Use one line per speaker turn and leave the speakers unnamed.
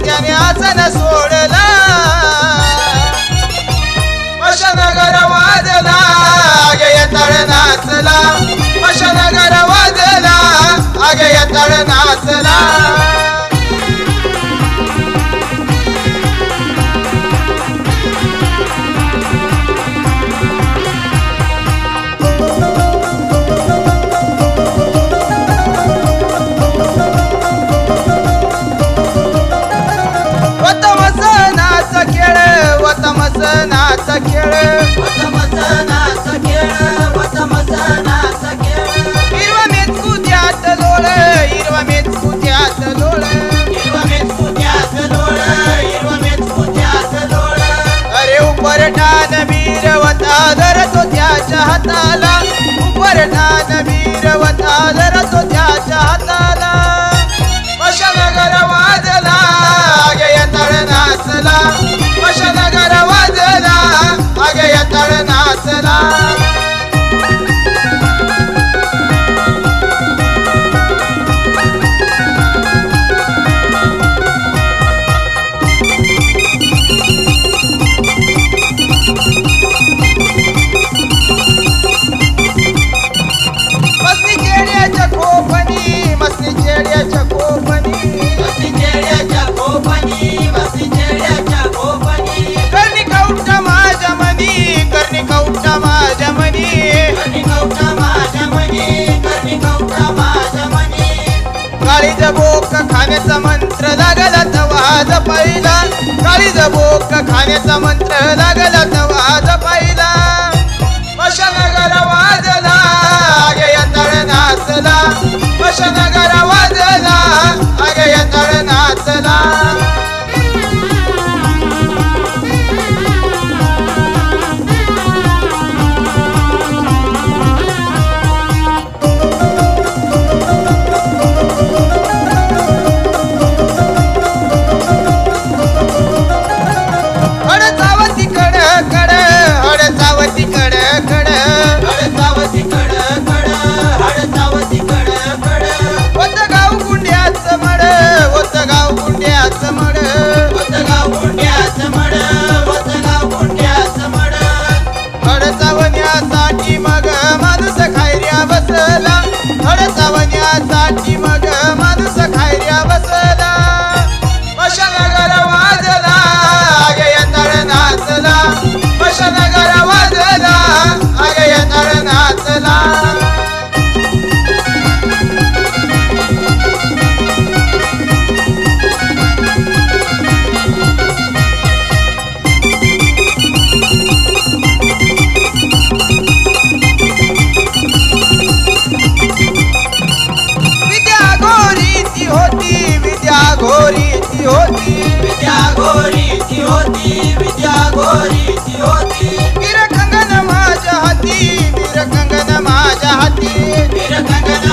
ከቀሚያ ተነሱን Marana काळी जबोक खाण्याचा मंत्र लागला तवाज पहिला काळी जबोक खाण्याचा मंत्र लागला तवाज पहिला Thank you.